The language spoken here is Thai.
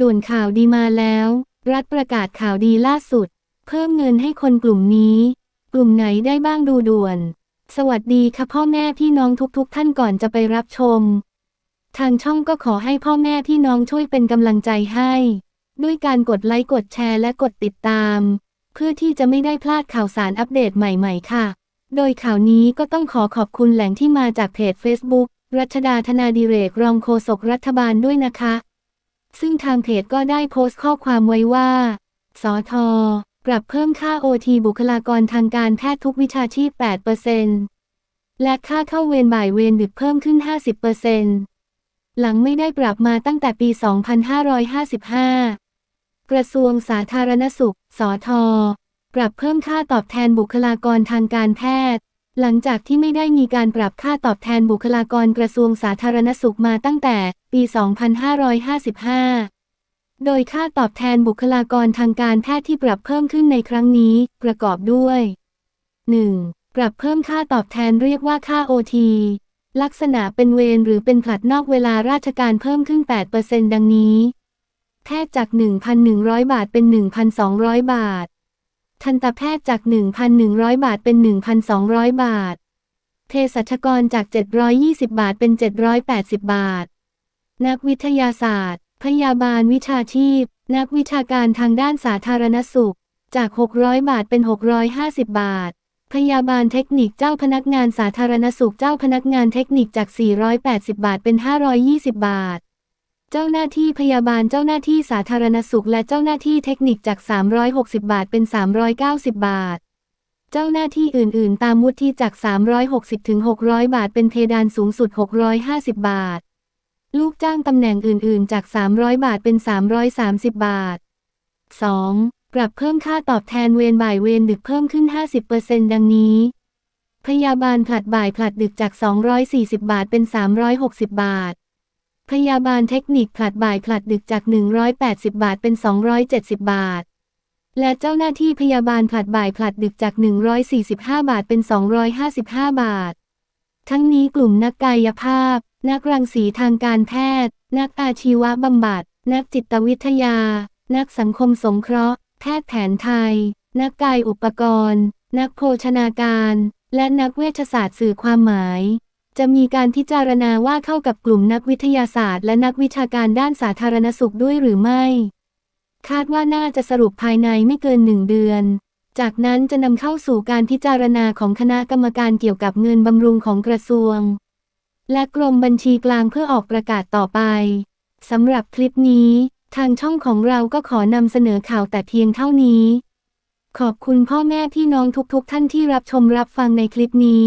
ด่วนข่าวดีมาแล้ว รัฐประกาศข่าวดีล่าสุด เพิ่มเงินให้คนกลุ่มนี้ กลุ่มไหนได้บ้างดูด่วน สวัสดีค่ะพ่อแม่พี่น้องทุกๆท่านก่อนจะไปรับชม ทางช่องก็ขอให้พ่อแม่พี่น้องช่วยเป็นกำลังใจให้ ด้วยการกดไลค์กดแชร์และกดติดตาม เพื่อที่จะไม่ได้พลาดข่าวสารอัปเดตใหม่ๆ ค่ะ โดยข่าวนี้ก็ต้องขอขอบคุณแหล่งที่มาจากเพจ Facebook รัชดาธนาดิเรกรองโฆษกรัฐบาลด้วยนะคะ ซึ่งทางเพจก็ได้โพสต์ข้อความไว้ว่าสอทอปรับเพิ่มค่าโอทีบุคลากรทางการแพทย์ทุกวิชาชีพ 8%และค่าเข้าเวรบ่ายเวรดึกเพิ่มขึ้น 50%หลังไม่ได้ปรับมาตั้งแต่ปี 2555 กระทรวงสาธารณสุขสอทอปรับเพิ่มค่าตอบแทนบุคลากรทางการแพทย์ หลังจากที่ไม่ได้มีการปรับค่าตอบแทนบุคลากรกระทรวงสาธารณสุขมาตั้งแต่ปี 2555 โดยค่าตอบแทนบุคลากรทางการแพทย์ที่ปรับเพิ่มขึ้นในครั้งนี้ ประกอบด้วย 1. ปรับเพิ่มค่าตอบแทนเรียกว่าค่า OT ลักษณะเป็นเวรหรือเป็นผลัดนอกเวลาราชการเพิ่มขึ้น 8%ดังนี้ แพทย์จาก 1,100 บาทเป็น 1,200 บาท ทันตแพทย์จาก 1,100 บาทเป็น 1,200 บาท เภสัชกรจาก 720 บาทเป็น 780 บาท นักวิทยาศาสตร์ พยาบาลวิชาชีพ นักวิชาการทางด้านสาธารณสุข จาก 600 บาทเป็น 650 บาท พยาบาลเทคนิคเจ้าพนักงานสาธารณสุขเจ้าพนักงานเทคนิคจาก 480 บาทเป็น 520 บาท เจ้าหน้าที่พยาบาลเจ้าหน้าที่สาธารณสุขและเจ้าหน้าที่เทคนิคจาก 360 บาทเป็น 390 บาท เจ้าหน้าที่อื่น ๆ ตามวุฒิจาก 360ถึง600 บาท เป็นเพดานสูงสุด 650 บาท ลูกจ้างตำแหน่งอื่น ๆ จาก 300 บาทเป็น 330 บาท 2. ปรับเพิ่มค่าตอบแทนเวรบ่ายเวรดึกเพิ่มขึ้น 50%ดังนี้ พยาบาลผลัดบ่ายผลัดดึกจาก 240 บาทเป็น 360 บาท พยาบาลเทคนิคผลัดบ่ายผลัดดึกจาก 180 บาทเป็น 270 บาท และเจ้าหน้าที่พยาบาลผลัดบ่ายผลัดดึกจาก 145 บาทเป็น 255 บาท ทั้งนี้กลุ่มนักกายภาพ นักรังสีทางการแพทย์ นักอาชีวบำบัด นักจิตวิทยา นักสังคมสงเคราะห์ แพทย์แผนไทย นักกายอุปกรณ์ นักโภชนาการ และนักเวชศาสตร์สื่อความหมาย จะมีการพิจารณาว่าเข้ากับกลุ่มนักวิทยาศาสตร์ และนักวิชาการด้านสาธารณสุขด้วยหรือไม่ คาดว่าน่าจะสรุปภายในไม่เกินหนึ่งเดือน จากนั้นจะนำเข้าสู่การพิจารณาของคณะกรรมการเกี่ยวกับเงินบำรุงของกระทรวง และกรมบัญชีกลางเพื่อออกประกาศต่อไปสำหรับคลิปนี้ ทางช่องของเราก็ขอนำเสนอข่าวแต่เพียงเท่านี้ ขอบคุณพ่อแม่พี่น้องทุกๆทท่านที่รับชมรับฟังในคลิปนี้